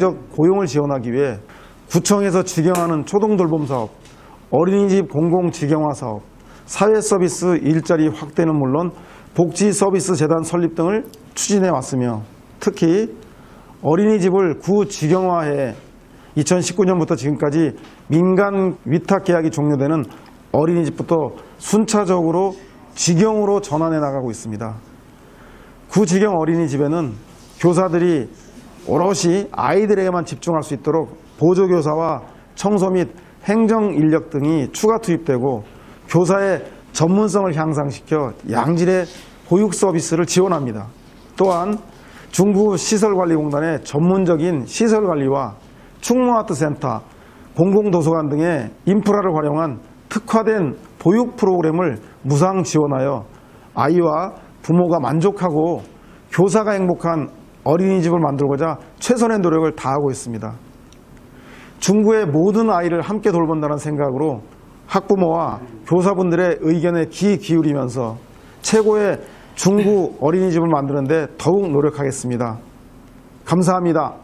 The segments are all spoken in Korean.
적 고용을 지원하기 위해 구청에서 직영하는 초동돌봄 사업, 어린이집 공공 직영화 사업, 사회 서비스 일자리 확대는 물론 복지 서비스 재단 설립 등을 추진해 왔으며 특히 어린이집을 구 직영화해 2019년부터 지금까지 민간 위탁 계약이 종료되는 어린이집부터 순차적으로 직영으로 전환해 나가고 있습니다. 구직영 어린이집에는 교사들이 오롯이 아이들에게만 집중할 수 있도록 보조교사와 청소 및 행정 인력 등이 추가 투입되고 교사의 전문성을 향상시켜 양질의 보육 서비스를 지원합니다. 또한 중부 시설관리공단의 전문적인 시설관리와 충무아트센터, 공공도서관 등의 인프라를 활용한 특화된 보육 프로그램을 무상 지원하여 아이와 부모가 만족하고 교사가 행복한 어린이집을 만들고자 최선의 노력을 다하고 있습니다. 중구의 모든 아이를 함께 돌본다는 생각으로 학부모와 교사분들의 의견에 귀 기울이면서 최고의 중구 어린이집을 만드는데 더욱 노력하겠습니다. 감사합니다.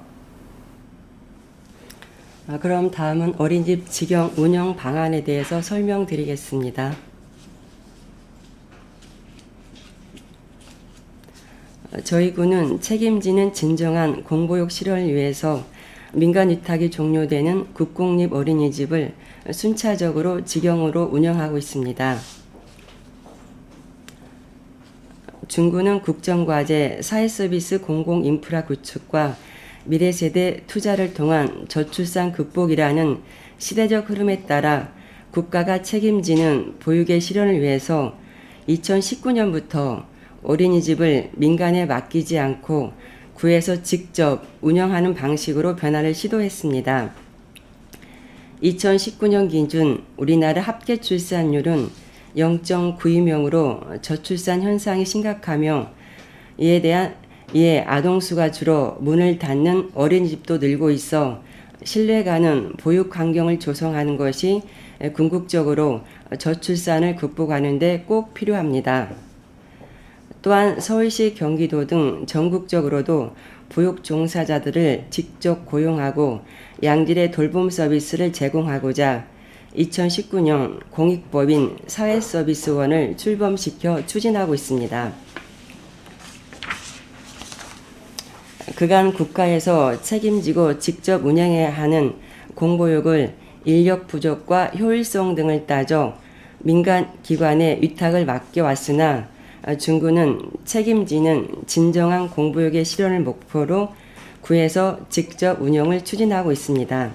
아, 그럼 다음은 어린이집 직영 운영 방안에 대해서 설명드리겠습니다. 저희 군은 책임지는 진정한 공보육 실현을 위해서 민간 위탁이 종료되는 국공립 어린이집을 순차적으로 직영으로 운영하고 있습니다. 중구는 국정과제 사회서비스 공공인프라 구축과 미래세대 투자를 통한 저출산 극복이라는 시대적 흐름에 따라 국가가 책임지는 보육의 실현을 위해서 2019년부터 어린이집을 민간에 맡기지 않고 구에서 직접 운영하는 방식으로 변화를 시도했습니다. 2019년 기준 우리나라 합계 출산율은 0.92명으로 저출산 현상이 심각하며 이에 대한 이에 아동 수가 줄어 문을 닫는 어린이집도 늘고 있어 신뢰가는 보육 환경을 조성하는 것이 궁극적으로 저출산을 극복하는 데 꼭 필요합니다. 또한 서울시 경기도 등 전국적으로도 보육 종사자들을 직접 고용하고 양질의 돌봄 서비스를 제공하고자 2019년 공익법인 사회서비스원을 출범시켜 추진하고 있습니다. 그간 국가에서 책임지고 직접 운영해야 하는 공보육을 인력 부족과 효율성 등을 따져 민간 기관에 위탁을 맡겨왔으나 중구는 책임지는 진정한 공보육의 실현을 목표로 구에서 직접 운영을 추진하고 있습니다.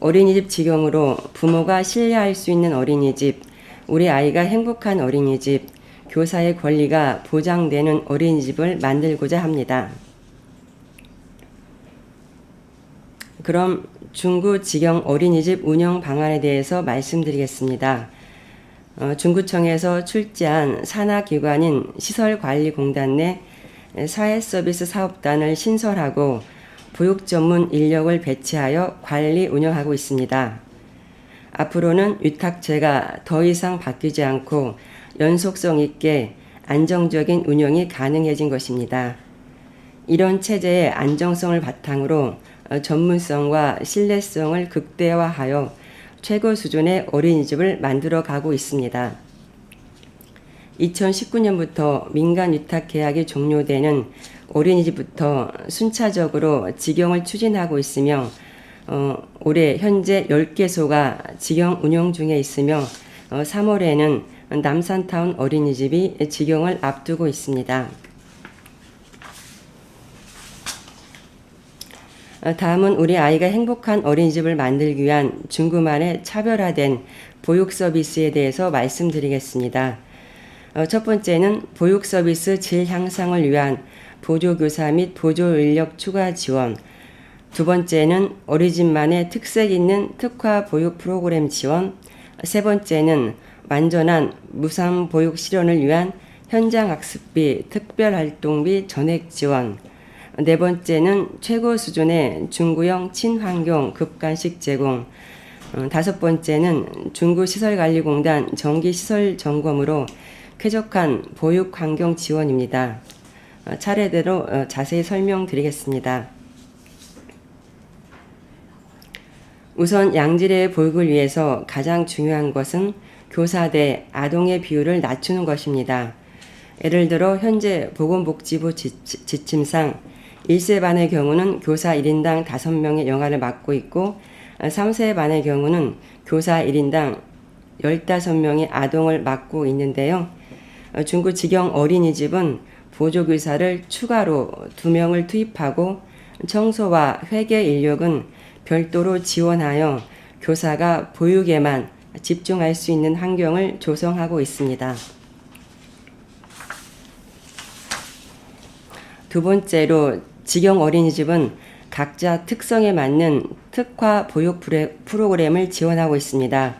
어린이집 직영으로 부모가 신뢰할 수 있는 어린이집, 우리 아이가 행복한 어린이집, 교사의 권리가 보장되는 어린이집을 만들고자 합니다. 그럼 중구 직영 어린이집 운영 방안에 대해서 말씀드리겠습니다. 어, 중구청에서 출제한 산하기관인 시설관리공단 내 사회서비스 사업단을 신설하고 보육 전문 인력을 배치하여 관리 운영하고 있습니다. 앞으로는 위탁제가 더 이상 바뀌지 않고 연속성 있게 안정적인 운영이 가능해진 것입니다. 이런 체제의 안정성을 바탕으로 어, 전문성과 신뢰성을 극대화하여 최고 수준의 어린이집을 만들어 가고 있습니다. 2019년부터 민간 위탁 계약이 종료되는 어린이집부터 순차적으로 직영을 추진하고 있으며 어, 올해 현재 10개소가 직영 운영 중에 있으며 어, 3월에는 남산타운 어린이집이 직영을 앞두고 있습니다. 다음은 우리 아이가 행복한 어린이집을 만들기 위한 중구만의 차별화된 보육 서비스에 대해서 말씀드리겠습니다. 어, 첫 번째는 보육 서비스 질 향상을 위한 보조교사 및 보조 인력 추가 지원. 두 번째는 어린이집만의 특색 있는 특화 보육 프로그램 지원. 세 번째는 완전한 무상 보육 실현을 위한 현장 학습비, 특별 활동비 전액 지원. 네 번째는 최고 수준의 중구형 친환경 급간식 제공. 어, 다섯 번째는 중구시설관리공단 정기시설 점검으로 쾌적한 보육 환경 지원입니다. 어, 차례대로 어, 자세히 설명드리겠습니다. 우선 양질의 보육을 위해서 가장 중요한 것은 교사 대 아동의 비율을 낮추는 것입니다. 예를 들어 현재 보건복지부 지침상 1세 반의 경우는 교사 1인당 5명의 영아를 맡고 있고 3세 반의 경우는 교사 1인당 15명의 아동을 맡고 있는데요. 어, 중구 지경 어린이집은 보조교사를 추가로 2명을 투입하고 청소와 회계 인력은 별도로 지원하여 교사가 보육에만 집중할 수 있는 환경을 조성하고 있습니다. 두 번째로 지경 어린이집은 각자 특성에 맞는 특화 보육 프로그램을 지원하고 있습니다.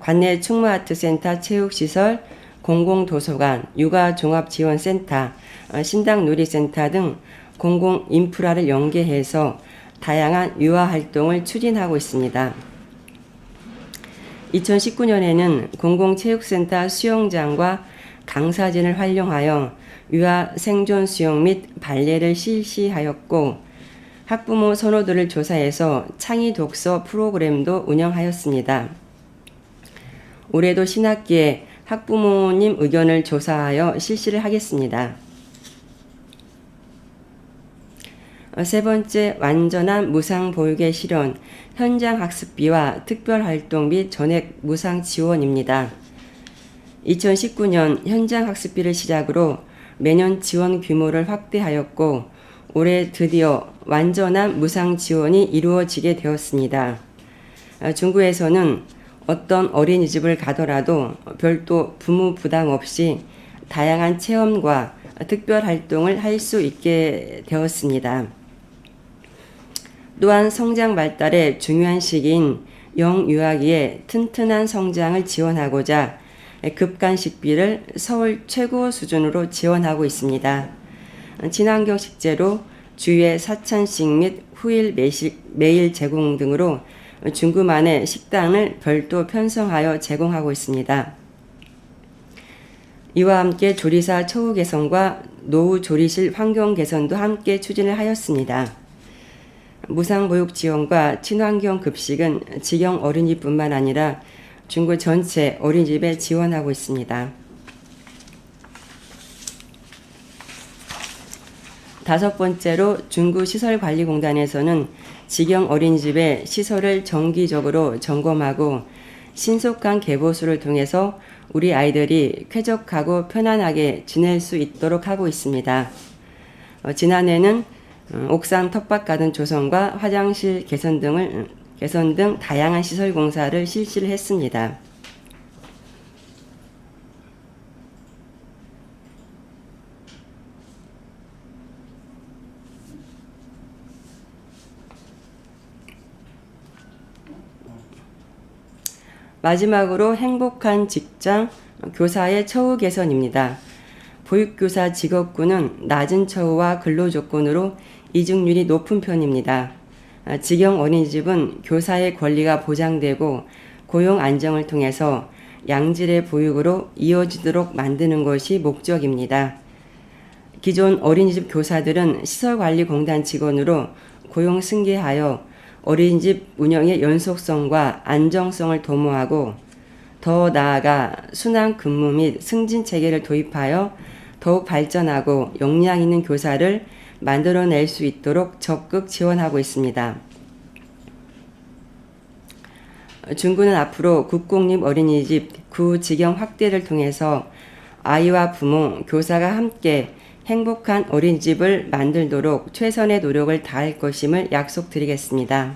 관내 충무아트센터 체육시설, 공공도서관, 육아종합지원센터, 어, 신당놀이센터 등 공공 인프라를 연계해서 다양한 유아 활동을 추진하고 있습니다. 2019년에는 공공체육센터 수영장과 강사진을 활용하여 유아 생존 수영 및 발레를 실시하였고 학부모 선호도를 조사해서 창의 독서 프로그램도 운영하였습니다. 올해도 신학기에 학부모님 의견을 조사하여 실시를 하겠습니다. 어, 세 번째, 완전한 무상 보육의 실현, 현장 학습비와 특별 활동 및 전액 무상 지원입니다. 2019년 현장 학습비를 시작으로 매년 지원 규모를 확대하였고 올해 드디어 완전한 무상 지원이 이루어지게 되었습니다. 어, 중구에서는 어떤 어린이집을 가더라도 별도 부모 부담 없이 다양한 체험과 특별 활동을 할 수 있게 되었습니다. 또한 성장 발달의 중요한 시기인 영유아기의 튼튼한 성장을 지원하고자 급간식비를 서울 최고 수준으로 지원하고 있습니다. 친환경 식재로 주에 4찬씩 및 후일 매식, 매일 제공 등으로 중구만의 식당을 별도 편성하여 제공하고 있습니다. 이와 함께 조리사 처우 개선과 노후 조리실 환경 개선도 함께 추진을 하였습니다. 무상보육 지원과 친환경 급식은 지경 어린이뿐만 아니라 중구 전체 어린이집에 지원하고 있습니다. 다섯 번째로 중구 시설관리공단에서는 지경 어린이집의 시설을 정기적으로 점검하고 신속한 개보수를 통해서 우리 아이들이 쾌적하고 편안하게 지낼 수 있도록 하고 있습니다. 어, 지난해는 어, 옥상 텃밭 가든 조성과 화장실 개선 등을 음, 개선 등 다양한 시설 공사를 실시를 했습니다. 마지막으로 행복한 직장 교사의 처우 개선입니다. 보육교사 직업군은 낮은 처우와 근로 조건으로 이직률이 높은 편입니다. 아, 직영 어린이집은 교사의 권리가 보장되고 고용 안정을 통해서 양질의 보육으로 이어지도록 만드는 것이 목적입니다. 기존 어린이집 교사들은 시설관리공단 직원으로 고용 승계하여 어린이집 운영의 연속성과 안정성을 도모하고 더 나아가 순환 근무 및 승진 체계를 도입하여 더욱 발전하고 역량 있는 교사를 만들어낼 수 있도록 적극 지원하고 있습니다. 중구는 앞으로 국공립 어린이집 구 직영 확대를 통해서 아이와 부모, 교사가 함께 행복한 어린이집을 만들도록 최선의 노력을 다할 것임을 약속드리겠습니다.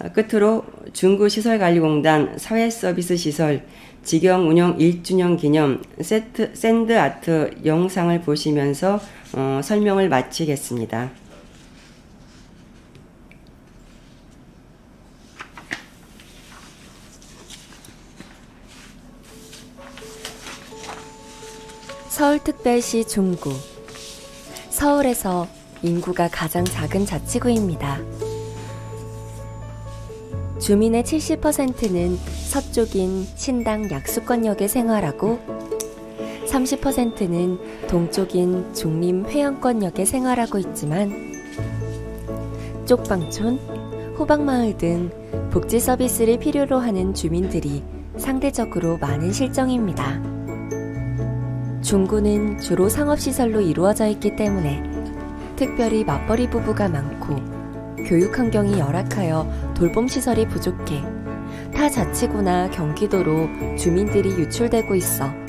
어, 끝으로 중구시설관리공단 사회서비스 시설 직영 운영 1주년 기념 세트, 샌드 아트 영상을 보시면서 어, 설명을 마치겠습니다. 서울특별시 중구. 서울에서 인구가 가장 작은 자치구입니다. 주민의 70%는 서쪽인 신당 약수권역에 생활하고 30%는 동쪽인 중림 회원권역에 생활하고 있지만 쪽방촌, 호박마을 등 복지 서비스를 필요로 하는 주민들이 상대적으로 많은 실정입니다. 중구는 주로 상업시설로 이루어져 있기 때문에 특별히 맞벌이 부부가 많고 교육 환경이 열악하여 돌봄 시설이 부족해 타 자치구나 경기도로 주민들이 유출되고 있어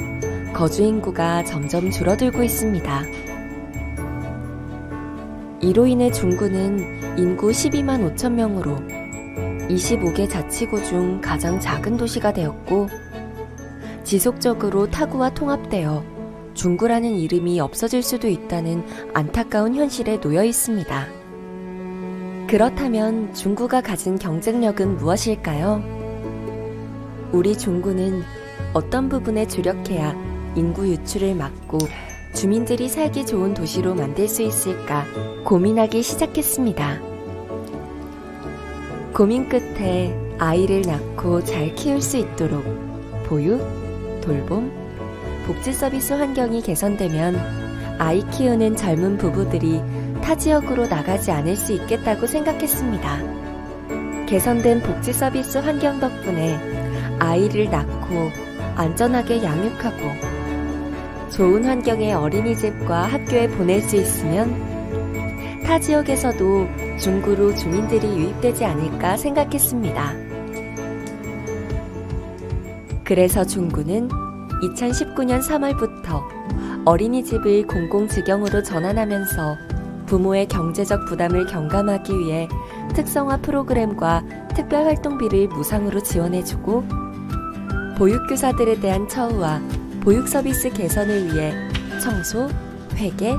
거주 인구가 점점 줄어들고 있습니다. 이로 인해 중구는 인구 12만 5천 명으로 25개 자치구 중 가장 작은 도시가 되었고 지속적으로 타구와 통합되어 중구라는 이름이 없어질 수도 있다는 안타까운 현실에 놓여 있습니다. 그렇다면 중구가 가진 경쟁력은 무엇일까요? 우리 중구는 어떤 부분에 주력해야 인구 유출을 막고 주민들이 살기 좋은 도시로 만들 수 있을까 고민하기 시작했습니다. 고민 끝에 아이를 낳고 잘 키울 수 있도록 보육, 돌봄, 복지 서비스 환경이 개선되면 아이 키우는 젊은 부부들이 타 지역으로 나가지 않을 수 있겠다고 생각했습니다. 개선된 복지 서비스 환경 덕분에 아이를 낳고 안전하게 양육하고 좋은 환경의 어린이집과 학교에 보낼 수 있으면 타 지역에서도 중구로 주민들이 유입되지 않을까 생각했습니다. 그래서 중구는 2019년 3월부터 어린이집을 공공직영으로 전환하면서 부모의 경제적 부담을 경감하기 위해 특성화 프로그램과 특별활동비를 무상으로 지원해주고 보육교사들에 대한 처우와 보육 서비스 개선을 위해 청소, 회계,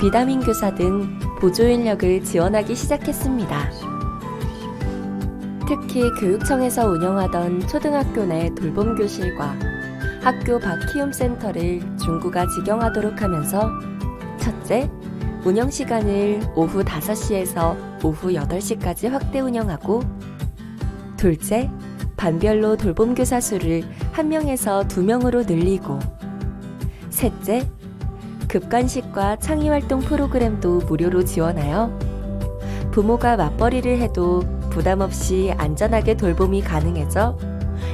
비담임 교사 등 보조 인력을 지원하기 시작했습니다. 특히 교육청에서 운영하던 초등학교 내 돌봄 교실과 학교 밖 키움 센터를 중구가 직영하도록 하면서 첫째, 운영 시간을 오후 5시에서 오후 8시까지 확대 운영하고 둘째, 반별로 돌봄 교사 수를 한 명에서 두 명으로 늘리고 셋째, 급간식과 창의활동 프로그램도 무료로 지원하여 부모가 맞벌이를 해도 부담 없이 안전하게 돌봄이 가능해져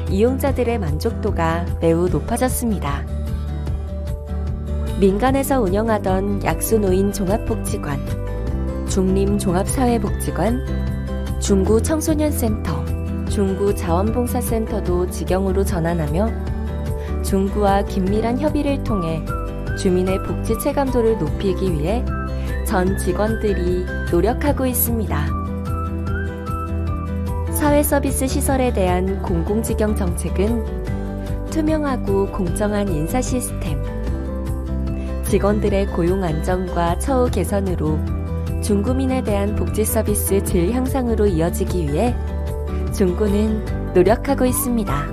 이용자들의 만족도가 매우 높아졌습니다. 민간에서 운영하던 약수노인 종합복지관, 중림 종합사회복지관, 중구 청소년센터, 중구 자원봉사센터도 직영으로 전환하며 중구와 긴밀한 협의를 통해 주민의 복지 체감도를 높이기 위해 전 직원들이 노력하고 있습니다. 사회 서비스 시설에 대한 공공직영 정책은 투명하고 공정한 인사 시스템, 직원들의 고용 안정과 처우 개선으로 중구민에 대한 복지 서비스 질 향상으로 이어지기 위해 중구는 노력하고 있습니다.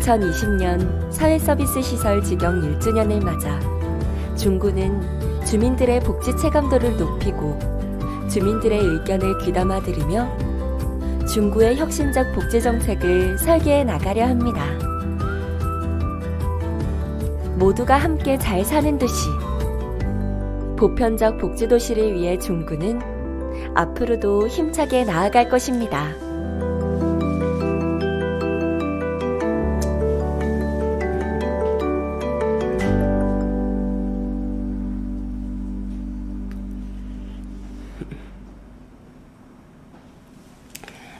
2020년 사회서비스 시설 직영 1주년을 맞아 중구는 주민들의 복지 체감도를 높이고 주민들의 의견을 귀담아 들으며 중구의 혁신적 복지 정책을 설계해 나가려 합니다. 모두가 함께 잘 사는 도시. 보편적 복지 도시를 위해 중구는 앞으로도 힘차게 나아갈 것입니다.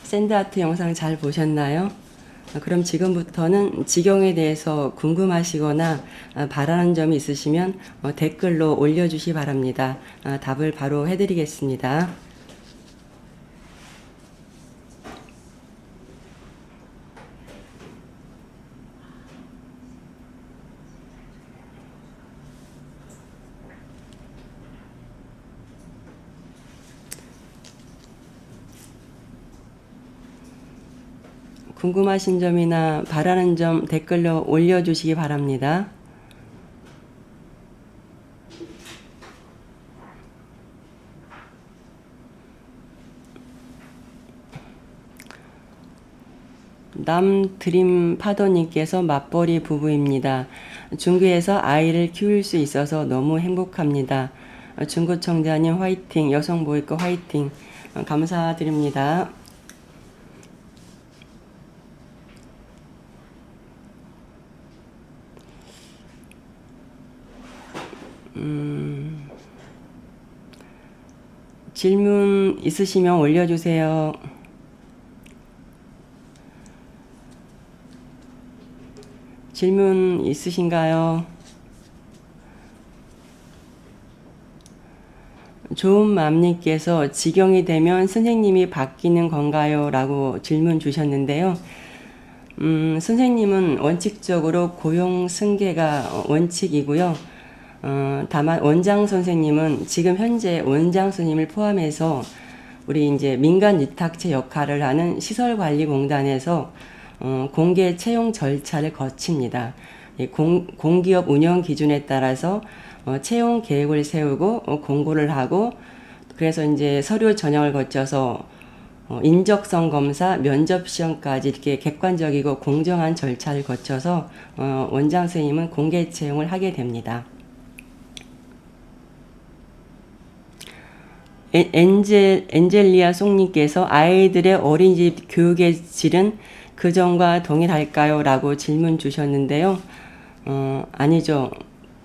샌드아트 영상 잘 보셨나요? 아, 그럼 지금부터는 직영에 대해서 궁금하시거나 아, 바라는 점이 있으시면 어, 댓글로 올려주시 바랍니다. 아, 답을 바로 해드리겠습니다. 궁금하신 점이나 바라는 점 댓글로 올려주시기 바랍니다. 남드림 파더님께서 맞벌이 부부입니다. 중구에서 아이를 키울 수 있어서 너무 행복합니다. 어, 중구청장님 화이팅, 여성보호과 화이팅 어, 감사드립니다. 음, 질문 있으시면 올려주세요. 질문 있으신가요? 좋은 맘님께서 지경이 되면 선생님이 바뀌는 건가요? 라고 질문 주셨는데요. 음, 선생님은 원칙적으로 고용 승계가 원칙이고요. 어, 다만 원장 선생님은 지금 현재 원장 선생님을 포함해서 우리 이제 민간 위탁체 역할을 하는 시설관리공단에서 어, 공개 채용 절차를 거칩니다. 이 공, 공기업 운영 기준에 따라서 어, 채용 계획을 세우고 어, 공고를 하고 그래서 이제 서류 전형을 거쳐서 어, 인적성 검사, 면접 시험까지 이렇게 객관적이고 공정한 절차를 거쳐서 어, 원장 선생님은 공개 채용을 하게 됩니다. 엔- 엔젤, 엔젤리아 송님께서 아이들의 어린이집 교육의 질은 그전과 동일할까요? 라고 질문 주셨는데요. 어, 아니죠.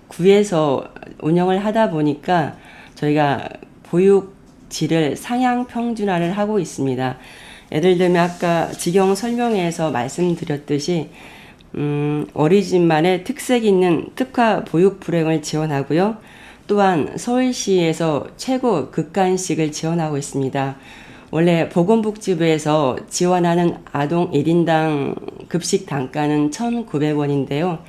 구에서 운영을 하다 보니까 저희가 보육 질을 상향 평준화를 하고 있습니다. 예를 들면 아까 직영 설명회에서 말씀드렸듯이 음, 어린이집만의 특색 있는 특화 보육 불행을 지원하고요. 또한 서울시에서 최고 극간식을 지원하고 있습니다. 원래 보건복지부에서 지원하는 아동 1인당 급식 단가는 1,900원인데요.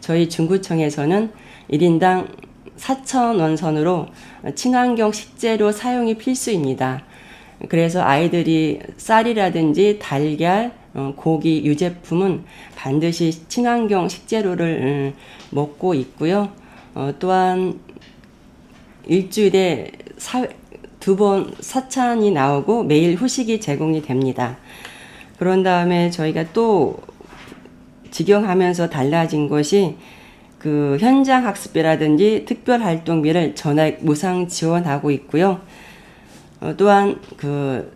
저희 중구청에서는 1인당 4,000원 선으로 친환경 식재료 사용이 필수입니다. 그래서 아이들이 쌀이라든지 달걀, 어, 고기, 유제품은 반드시 친환경 식재료를 음, 먹고 있고요. 어, 또한 일주일에 두 번 사찬이 나오고 매일 후식이 제공이 됩니다. 그런 다음에 저희가 또 직영하면서 달라진 것이 그 현장 학습비라든지 특별 활동비를 전액 무상 지원하고 있고요. 어, 또한 그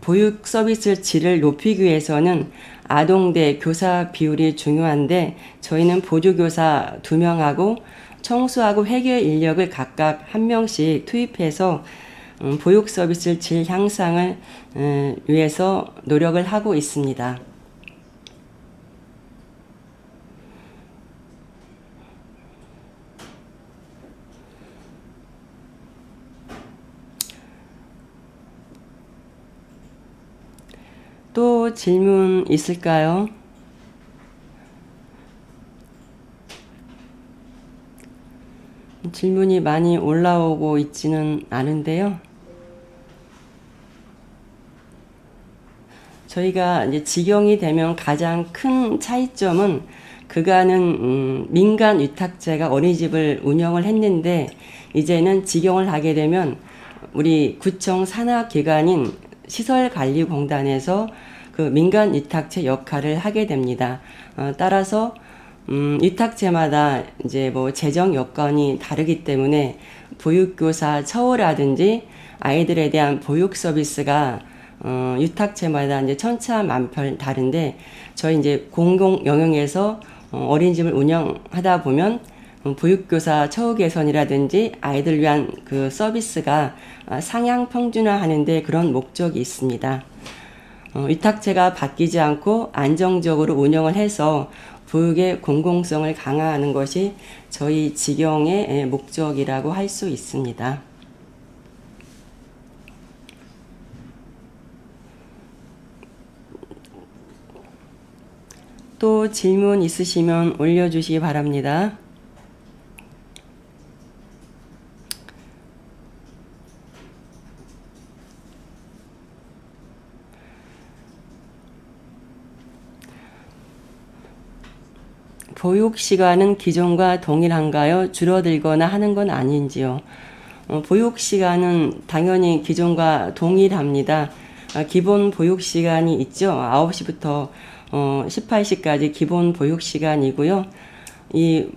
보육 서비스 질을 높이기 위해서는 아동대 교사 비율이 중요한데 저희는 보조교사 두 명하고 청소하고 회계 인력을 각각 한 명씩 투입해서 음, 보육 서비스 질 향상을 음, 위해서 노력을 하고 있습니다. 또 질문 있을까요? 질문이 많이 올라오고 있지는 않은데요. 저희가 이제 직영이 되면 가장 큰 차이점은 그간은 음, 민간 위탁제가 어린이집을 운영을 했는데 이제는 직영을 하게 되면 우리 구청 산하기관인 시설관리공단에서 그 민간 위탁체 역할을 하게 됩니다. 어, 따라서 음, 위탁제마다 이제 뭐 재정 여건이 다르기 때문에 보육교사 처우라든지 아이들에 대한 보육 서비스가 어, 유탁체마다 이제 천차만별 다른데 저희 이제 공공 영역에서 어, 어린이집을 운영하다 보면 어, 보육교사 처우 개선이라든지 아이들 위한 그 서비스가 아, 상향 평준화하는데 그런 목적이 있습니다. 어, 위탁체가 바뀌지 않고 안정적으로 운영을 해서 보육의 공공성을 강화하는 것이 저희 직영의 예, 목적이라고 할 수 있습니다. 또 질문 있으시면 올려주시기 바랍니다. 보육 시간은 기존과 동일한가요? 줄어들거나 하는 건 아닌지요? 어, 보육 시간은 당연히 기존과 동일합니다. 아, 기본 보육 시간이 있죠. 9시부터 어, 18시까지 기본 보육 시간이고요. 이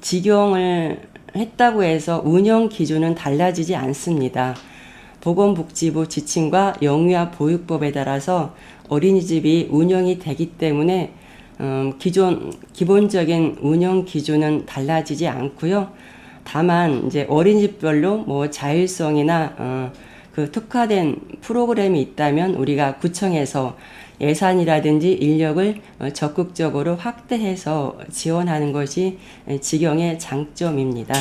직영을 했다고 해서 운영 기준은 달라지지 않습니다. 보건복지부 지침과 영유아 보육법에 따라서 어린이집이 운영이 되기 때문에 음, 기존 기본적인 운영 기준은 달라지지 않고요. 다만 이제 어린이집별로 뭐 자율성이나 어, 그 특화된 프로그램이 있다면 우리가 구청에서 예산이라든지 인력을 어, 적극적으로 확대해서 지원하는 것이 직영의 장점입니다.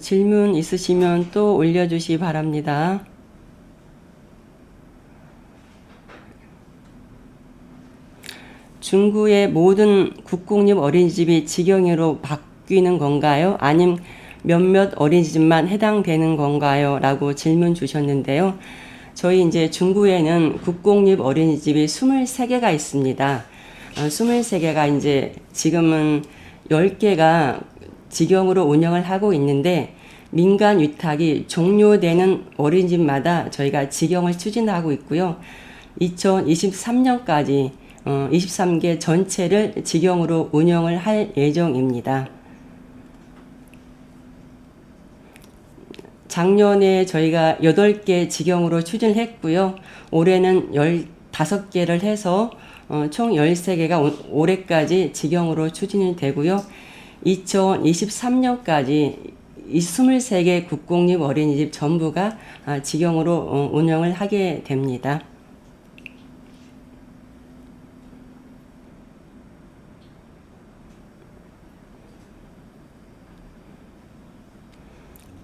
질문 있으시면 또 올려주시 바랍니다. 중구의 모든 국공립 어린이집이 직영으로 바뀌는 건가요? 아님 몇몇 어린이집만 해당되는 건가요? 라고 질문 주셨는데요. 저희 이제 중구에는 국공립 어린이집이 23개가 있습니다. 어, 23개가 이제 지금은 10개가 직영으로 운영을 하고 있는데 민간 위탁이 종료되는 어린이집마다 저희가 직영을 추진하고 있고요. 2023년까지 어, 23개 전체를 직영으로 운영을 할 예정입니다. 작년에 저희가 8개 직영으로 추진했고요. 올해는 15개를 해서 어, 총 13개가 올해까지 직영으로 추진이 되고요. 2023년까지 이 23개 국공립 어린이집 전부가 아, 직영으로 어, 운영을 하게 됩니다.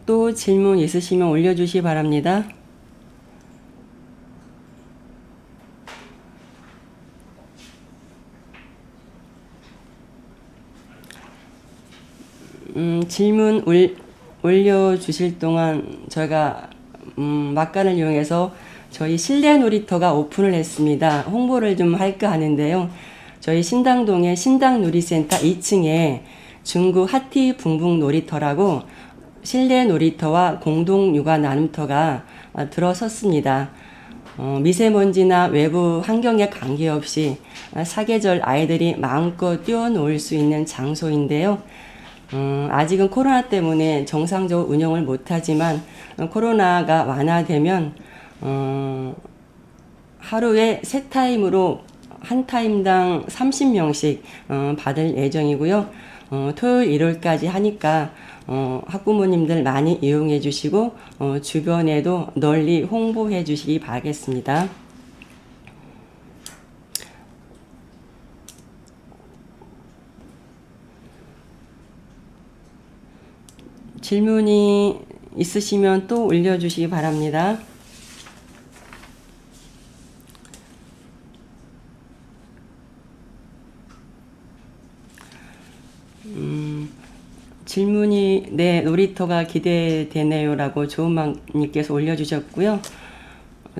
또 질문 있으시면 올려주시 바랍니다. 음, 질문 올, 올려주실 동안 저희가 음, 막간을 이용해서 저희 실내 놀이터가 오픈을 했습니다. 홍보를 좀 할까 하는데요. 저희 신당동의 신당놀이센터 2층에 중구 하티 붕붕 놀이터라고 실내 놀이터와 공동 육아 나눔터가 아, 들어섰습니다. 어, 미세먼지나 외부 환경에 관계없이 아, 사계절 아이들이 마음껏 뛰어놀 수 있는 장소인데요. 음, 아직은 코로나 때문에 정상적으로 운영을 못하지만 어, 코로나가 완화되면 어, 하루에 세 타임으로 한 타임당 30명씩 어, 받을 예정이고요. 어, 토요일 일요일까지 하니까 어, 학부모님들 많이 이용해 주시고 어, 주변에도 널리 홍보해 주시기 바라겠습니다. 질문이 있으시면 또 올려주시기 바랍니다. 음, 질문이 네 놀이터가 기대되네요라고 조은망님께서 올려주셨고요.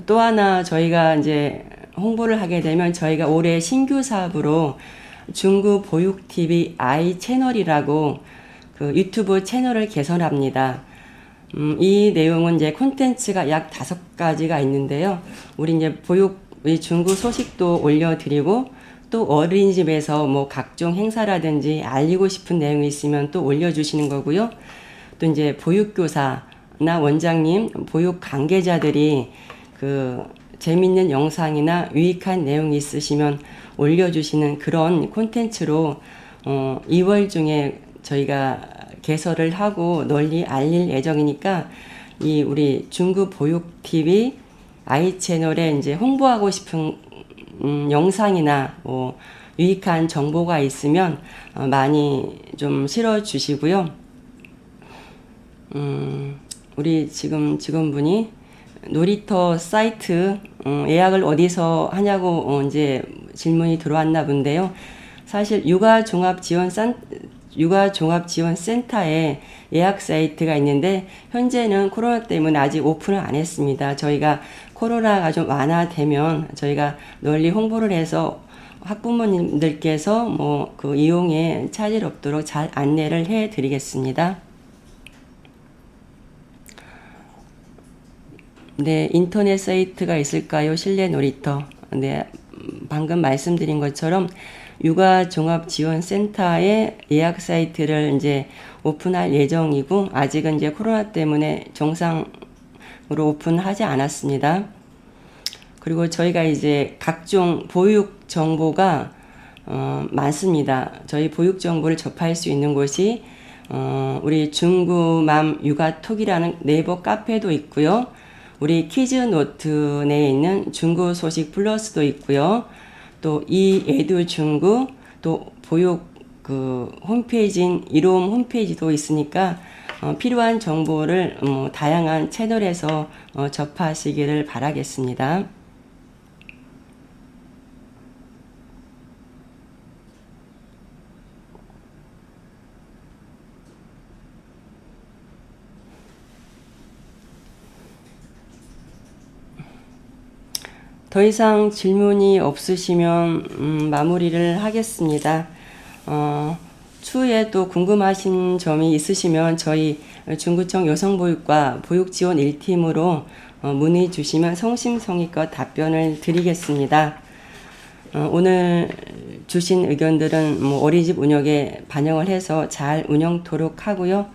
또 하나 저희가 이제 홍보를 하게 되면 저희가 올해 신규 사업으로 중구 보육 TV 아이 채널이라고 그 유튜브 채널을 개설합니다. 음, 이 내용은 이제 콘텐츠가 약 다섯 가지가 있는데요. 우리 이제 보육 이 중구 소식도 올려드리고 또 어린이집에서 뭐 각종 행사라든지 알리고 싶은 내용이 있으면 또 올려주시는 거고요. 또 이제 보육교사나 원장님, 보육 관계자들이 그 재밌는 영상이나 유익한 내용이 있으시면 올려주시는 그런 콘텐츠로 어, 2월 중에 저희가 개설을 하고 널리 알릴 예정이니까 이 우리 중구 보육 TV 아이 채널에 이제 홍보하고 싶은 음, 영상이나 뭐 유익한 정보가 있으면 어, 많이 좀 실어 주시고요. 음, 우리 지금 직원분이 놀이터 사이트 어, 예약을 어디서 하냐고 어, 이제 질문이 들어왔나 본데요. 사실 육아 종합 지원 산 육아 종합 지원 센터에 예약 사이트가 있는데 현재는 코로나 때문에 아직 오픈을 안 했습니다. 저희가 코로나가 좀 완화되면 저희가 널리 홍보를 해서 학부모님들께서 뭐 그 이용에 차질 없도록 잘 안내를 해 드리겠습니다. 네, 인터넷 사이트가 있을까요? 실내 놀이터. 네, 음, 방금 말씀드린 것처럼 육아 종합 지원 센터의 예약 사이트를 이제 오픈할 예정이고 아직은 이제 코로나 때문에 정상으로 오픈하지 않았습니다. 그리고 저희가 이제 각종 보육 정보가 어, 많습니다. 저희 보육 정보를 접할 수 있는 곳이 어, 우리 중구맘 육아톡이라는 네이버 카페도 있고요. 우리 키즈 노트 내에 있는 중구 소식 플러스도 있고요. 또이 에듀 중구 또 보육 그 홈페이지인 이로움 홈페이지도 있으니까 어, 필요한 정보를 어, 다양한 채널에서 어, 접하시기를 바라겠습니다. 더 이상 질문이 없으시면 음, 마무리를 하겠습니다. 어, 추후에 또 궁금하신 점이 있으시면 저희 중구청 여성보육과 보육지원 1팀으로 어, 문의 주시면 성심성의껏 답변을 드리겠습니다. 어, 오늘 주신 의견들은 뭐 어린이집 운영에 반영을 해서 잘 운영토록 하고요.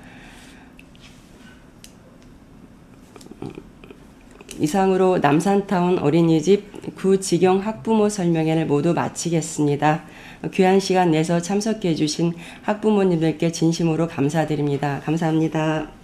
이상으로 남산타운 어린이집 구지경 학부모 설명회를 모두 마치겠습니다. 귀한 시간 내서 참석해 주신 학부모님들께 진심으로 감사드립니다. 감사합니다.